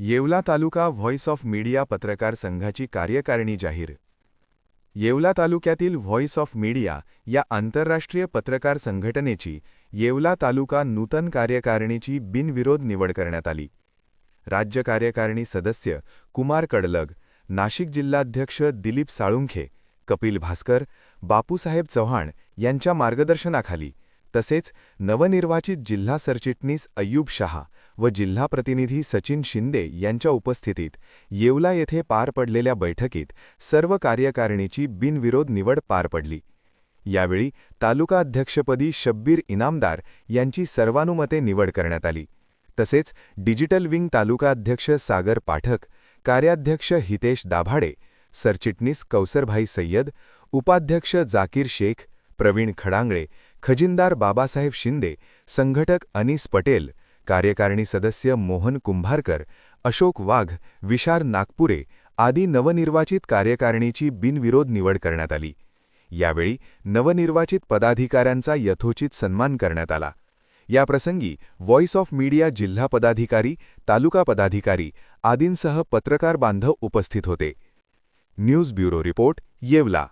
Yeola taluka voice of media पत्रकार संघाची कार्यकारिणी जाहीर. येवला तालुक्यातील व्हॉइस ऑफ मीडिया या आंतरराष्ट्रीय पत्रकार संघटनेची येवला तालुका नूतन कार्यकारिणीची बिनविरोध निवड करण्यात आली. राज्य कार्यकारिणी सदस्य कुमार कडलग नाशिक जिल्हाध्यक्ष दिलीप साळुंखे कपिल भास्कर बापूसाहेब चव्हाण यांच्या मार्गदर्शनाखाली तसेच नवनिर्वाचित जिल्हा सरचिटणीस अय्यूब शहा व जिल्हा प्रतिनिधी सचिन शिंदे यांच्या उपस्थितीत येवला येथे पार पडलेल्या बैठकीत सर्व कार्यकारिणीची बिनविरोध निवड पार पडली. यावेळी तालुका अध्यक्षपदी शब्बीर इनामदार यांची सर्वानुमते निवड करण्यात आली. तसेच डिजिटल विंग तालुका अध्यक्ष सागर पाठक कार्याध्यक्ष हितेश दाभाडे सरचिटणीस कौसरभाई सय्यद उपाध्यक्ष जाकीर शेख प्रवीण खडांगळे खजिनदार बाबासाहेब शिंदे संघटक अनीस पटेल कार्यकारिणी सदस्य मोहन कुंभारकर अशोक वाघ विशार नागपुरे आदी नवनिर्वाचित कार्यकारिणीची बिनविरोध निवड करण्यात आली. यावेळी नवनिर्वाचित पदाधिकाऱ्यांचा यथोचित सन्मान करण्यात आला. याप्रसंगी व्हॉइस ऑफ मीडिया जिल्हा पदाधिकारी तालुका पदाधिकारी आदींसह पत्रकार बांधव उपस्थित होते. News bureau report Yeola.